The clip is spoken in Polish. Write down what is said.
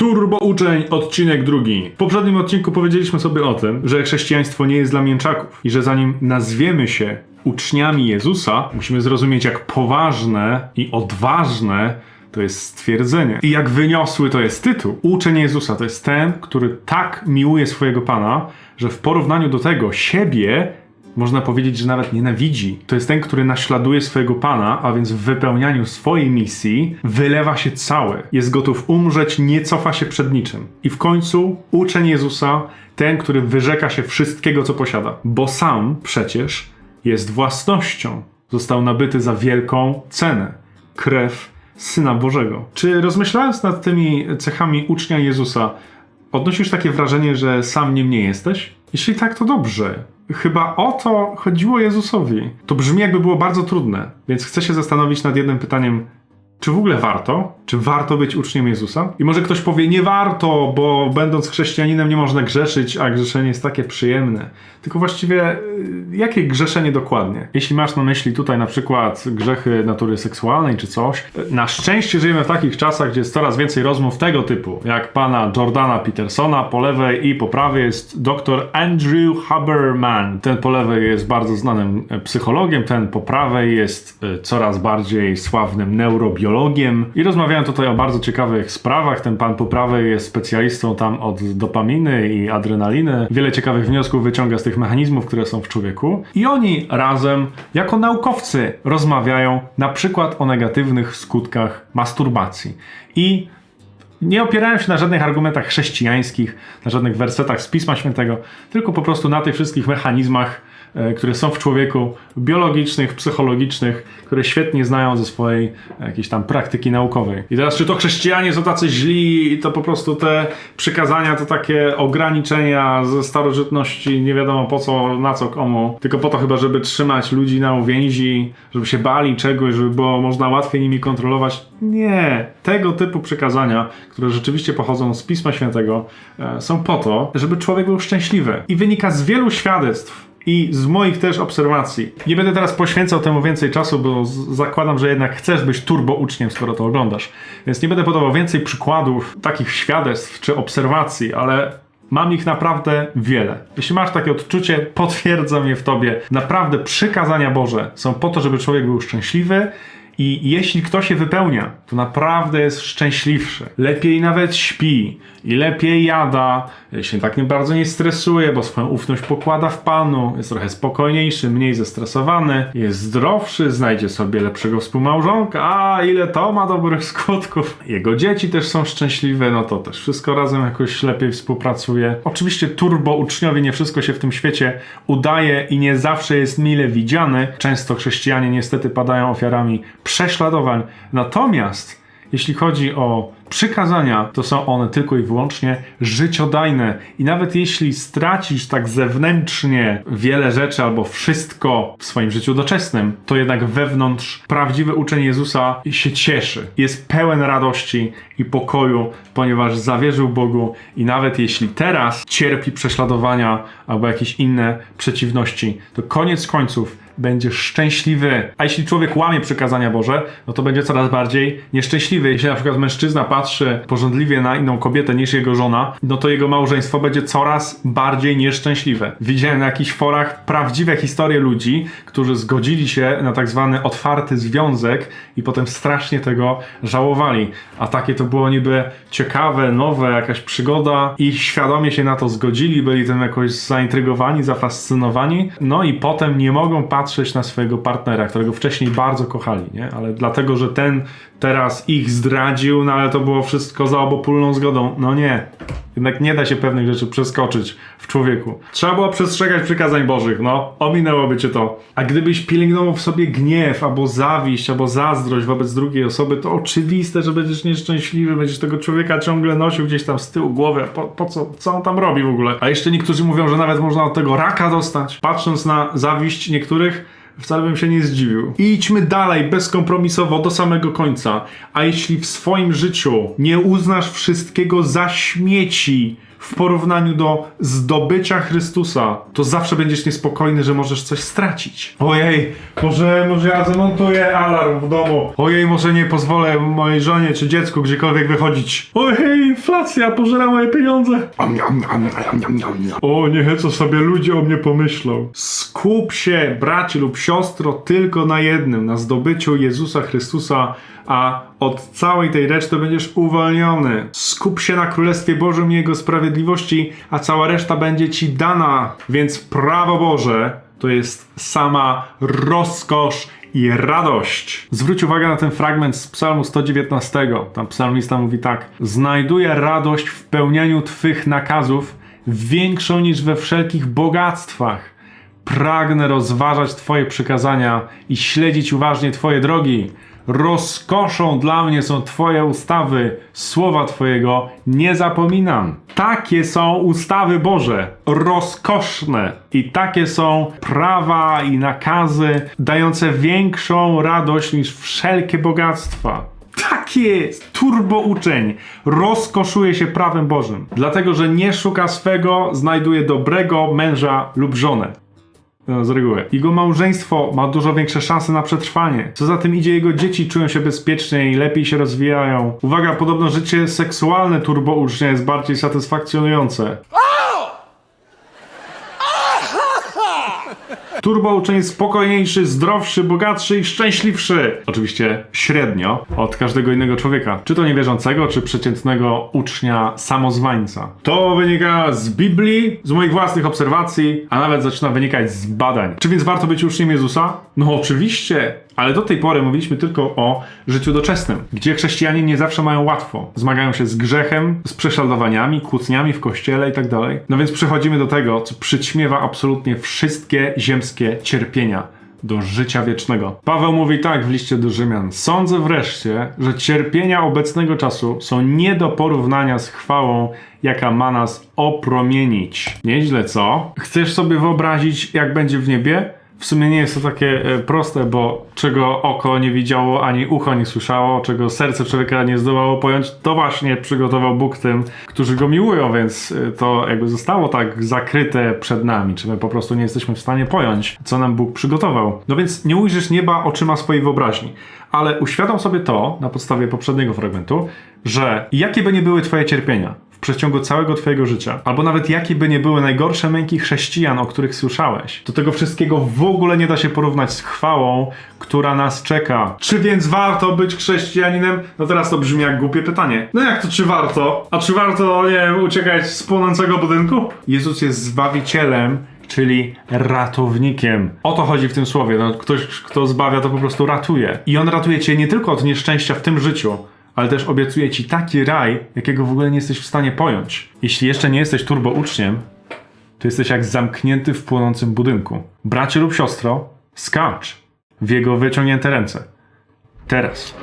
Turbo Uczeń, odcinek drugi. W poprzednim odcinku powiedzieliśmy sobie o tym, że chrześcijaństwo nie jest dla mięczaków i że zanim nazwiemy się uczniami Jezusa, musimy zrozumieć, jak poważne i odważne to jest stwierdzenie. I jak wyniosły to jest tytuł. Uczeń Jezusa to jest ten, który tak miłuje swojego Pana, że w porównaniu do tego siebie można powiedzieć, że nawet nienawidzi. To jest ten, który naśladuje swojego Pana, a więc w wypełnianiu swojej misji wylewa się cały. Jest gotów umrzeć, nie cofa się przed niczym. I w końcu uczeń Jezusa, ten, który wyrzeka się wszystkiego, co posiada. Bo sam przecież jest własnością. Został nabyty za wielką cenę. Krew Syna Bożego. Czy rozmyślając nad tymi cechami ucznia Jezusa, odnosisz takie wrażenie, że sam nim nie jesteś? Jeśli tak, to dobrze. Chyba o to chodziło Jezusowi. To brzmi, jakby było bardzo trudne, więc chcę się zastanowić nad jednym pytaniem. Czy w ogóle warto? Czy warto być uczniem Jezusa? I może ktoś powie, nie warto, bo będąc chrześcijaninem nie można grzeszyć, a grzeszenie jest takie przyjemne. Tylko właściwie, y, jakie grzeszenie dokładnie? Jeśli masz na myśli tutaj na przykład grzechy natury seksualnej czy coś, y, na szczęście żyjemy w takich czasach, gdzie jest coraz więcej rozmów tego typu, jak pana Jordana Petersona po lewej i po prawej jest dr Andrew Haberman. Ten po lewej jest bardzo znanym e, psychologiem, ten po prawej jest e, coraz bardziej sławnym neurobiologiem i rozmawiają tutaj o bardzo ciekawych sprawach. Ten pan po prawej jest specjalistą tam od dopaminy i adrenaliny. Wiele ciekawych wniosków wyciąga z tych mechanizmów, które są w człowieku. I oni razem, jako naukowcy, rozmawiają na przykład o negatywnych skutkach masturbacji. I nie opierają się na żadnych argumentach chrześcijańskich, na żadnych wersetach z Pisma Świętego, tylko po prostu na tych wszystkich mechanizmach, e, które są w człowieku, biologicznych, psychologicznych, które świetnie znają ze swojej e, jakiejś tam praktyki naukowej. I teraz, czy to chrześcijanie są tacy źli i to po prostu te przykazania to takie ograniczenia ze starożytności, nie wiadomo po co, na co, komu, tylko po to chyba, żeby trzymać ludzi na uwięzi, żeby się bali czegoś, żeby było można łatwiej nimi kontrolować. Nie. Tego typu przykazania, które rzeczywiście pochodzą z Pisma Świętego, e, są po to, żeby człowiek był szczęśliwy. I wynika z wielu świadectw i z moich też obserwacji. Nie będę teraz poświęcał temu więcej czasu, bo zakładam, że jednak chcesz być turbo uczniem, skoro to oglądasz. Więc nie będę podawał więcej przykładów, takich świadectw czy obserwacji, ale Mam ich naprawdę wiele. Jeśli masz takie odczucie, potwierdzam je w tobie. Naprawdę przykazania Boże są po to, żeby człowiek był szczęśliwy i jeśli ktoś je wypełnia, to naprawdę jest szczęśliwszy. Lepiej nawet śpi i lepiej jada, się tak nie bardzo nie stresuje, bo swoją ufność pokłada w Panu, jest trochę spokojniejszy, mniej zestresowany, jest zdrowszy, znajdzie sobie lepszego współmałżonka, a ile to ma dobrych skutków. Jego dzieci też są szczęśliwe, no to też wszystko razem jakoś lepiej współpracuje. Oczywiście turbo uczniowie, nie wszystko się w tym świecie udaje i nie zawsze jest mile widziany. Często chrześcijanie niestety padają ofiarami prześladowań. Natomiast jeśli chodzi o przykazania, to są one tylko i wyłącznie życiodajne. I nawet jeśli stracisz tak zewnętrznie wiele rzeczy albo wszystko w swoim życiu doczesnym, to jednak wewnątrz prawdziwy uczeń Jezusa się cieszy. Jest pełen radości i pokoju, ponieważ zawierzył Bogu i nawet jeśli teraz cierpi prześladowania albo jakieś inne przeciwności, to koniec końców będziesz szczęśliwy. A jeśli człowiek łamie przykazania Boże, no to będzie coraz bardziej nieszczęśliwy. Jeśli na przykład mężczyzna patrzy porządliwie na inną kobietę niż jego żona, no to jego małżeństwo będzie coraz bardziej nieszczęśliwe. Widziałem na jakichś forach prawdziwe historie ludzi, którzy zgodzili się na tak zwany otwarty związek i potem strasznie tego żałowali. A takie to było niby ciekawe, nowe, jakaś przygoda i świadomie się na to zgodzili, byli tym jakoś zaintrygowani, zafascynowani, no i potem nie mogą patrzeć na swojego partnera, którego wcześniej bardzo kochali, nie? Ale dlatego, że ten teraz ich zdradził, no ale to było wszystko za obopólną zgodą. No nie. Jednak nie da się pewnych rzeczy przeskoczyć w człowieku. Trzeba było przestrzegać przykazań Bożych, no. Ominęłoby cię to. A gdybyś pielęgnował w sobie gniew, albo zawiść, albo zazdrość wobec drugiej osoby, to oczywiste, że będziesz nieszczęśliwy, będziesz tego człowieka ciągle nosił gdzieś tam z tyłu głowy. Po, po co? Co on tam robi w ogóle? A jeszcze niektórzy mówią, że nawet można od tego raka dostać. Patrząc na zawiść niektórych, Wcale bym się nie zdziwił. Idźmy dalej, bezkompromisowo, do samego końca. A jeśli w swoim życiu nie uznasz wszystkiego za śmieci, w porównaniu do zdobycia Chrystusa, to zawsze będziesz niespokojny, że możesz coś stracić. Ojej, może, może ja zamontuję alarm w domu. Ojej, może nie pozwolę mojej żonie czy dziecku gdziekolwiek wychodzić. Ojej, inflacja pożera moje pieniądze. O nie, co sobie ludzie o mnie pomyślą. Skup się, bracie lub siostro, tylko na jednym, na zdobyciu Jezusa Chrystusa, a od całej tej reszty będziesz uwolniony. Skup się na Królestwie Bożym i Jego sprawiedliwości, a cała reszta będzie ci dana. Więc prawo Boże to jest sama rozkosz i radość. Zwróć uwagę na ten fragment z Psalmu 119. Tam psalmista mówi tak: Znajduję radość w pełnianiu Twych nakazów, większą niż we wszelkich bogactwach. Pragnę rozważać Twoje przykazania i śledzić uważnie Twoje drogi. Rozkoszą dla mnie są Twoje ustawy, słowa Twojego nie zapominam. Takie są ustawy Boże, rozkoszne i takie są prawa i nakazy dające większą radość niż wszelkie bogactwa. Tak jest! Turbo uczeń rozkoszuje się prawem Bożym, dlatego że nie szuka swego, znajduje dobrego męża lub żonę. No, z reguły. Jego małżeństwo ma dużo większe szanse na przetrwanie. Co za tym idzie, jego dzieci czują się bezpiecznie i lepiej się rozwijają. Uwaga, podobno życie seksualne turbo ucznia jest bardziej satysfakcjonujące. Turbo jest spokojniejszy, zdrowszy, bogatszy i szczęśliwszy. Oczywiście średnio od każdego innego człowieka. Czy to niewierzącego, czy przeciętnego ucznia samozwańca. To wynika z Biblii, z moich własnych obserwacji, a nawet zaczyna wynikać z badań. Czy więc warto być uczniem Jezusa? No oczywiście. Ale do tej pory mówiliśmy tylko o życiu doczesnym, gdzie chrześcijanie nie zawsze mają łatwo. Zmagają się z grzechem, z prześladowaniami, kłótniami w kościele i tak dalej. No więc przechodzimy do tego, co przyćmiewa absolutnie wszystkie ziemskie cierpienia do życia wiecznego. Paweł mówi tak w liście do Rzymian: Sądzę wreszcie, że cierpienia obecnego czasu są nie do porównania z chwałą, jaka ma nas opromienić. Nieźle, co? Chcesz sobie wyobrazić, jak będzie w niebie? W sumie nie jest to takie e, proste, bo czego oko nie widziało, ani ucho nie słyszało, czego serce człowieka nie zdołało pojąć, to właśnie przygotował Bóg tym, którzy go miłują, więc e, to jakby zostało tak zakryte przed nami, czy my po prostu nie jesteśmy w stanie pojąć, co nam Bóg przygotował. No więc nie ujrzysz nieba oczyma swojej wyobraźni, ale uświadom sobie to na podstawie poprzedniego fragmentu, że jakie by nie były twoje cierpienia, przeciągu całego Twojego życia, albo nawet jakie by nie były najgorsze męki chrześcijan, o których słyszałeś, to tego wszystkiego w ogóle nie da się porównać z chwałą, która nas czeka. Czy więc warto być chrześcijaninem? No teraz to brzmi jak głupie pytanie. No jak to czy warto? A czy warto, nie wiem, uciekać z płonącego budynku? Jezus jest zbawicielem, czyli ratownikiem. O to chodzi w tym słowie. No, ktoś, kto zbawia, to po prostu ratuje. I on ratuje cię nie tylko od nieszczęścia w tym życiu, ale też obiecuje ci taki raj, jakiego w ogóle nie jesteś w stanie pojąć. Jeśli jeszcze nie jesteś turbo uczniem, to jesteś jak zamknięty w płonącym budynku. Bracie lub siostro, skacz w jego wyciągnięte ręce. Teraz.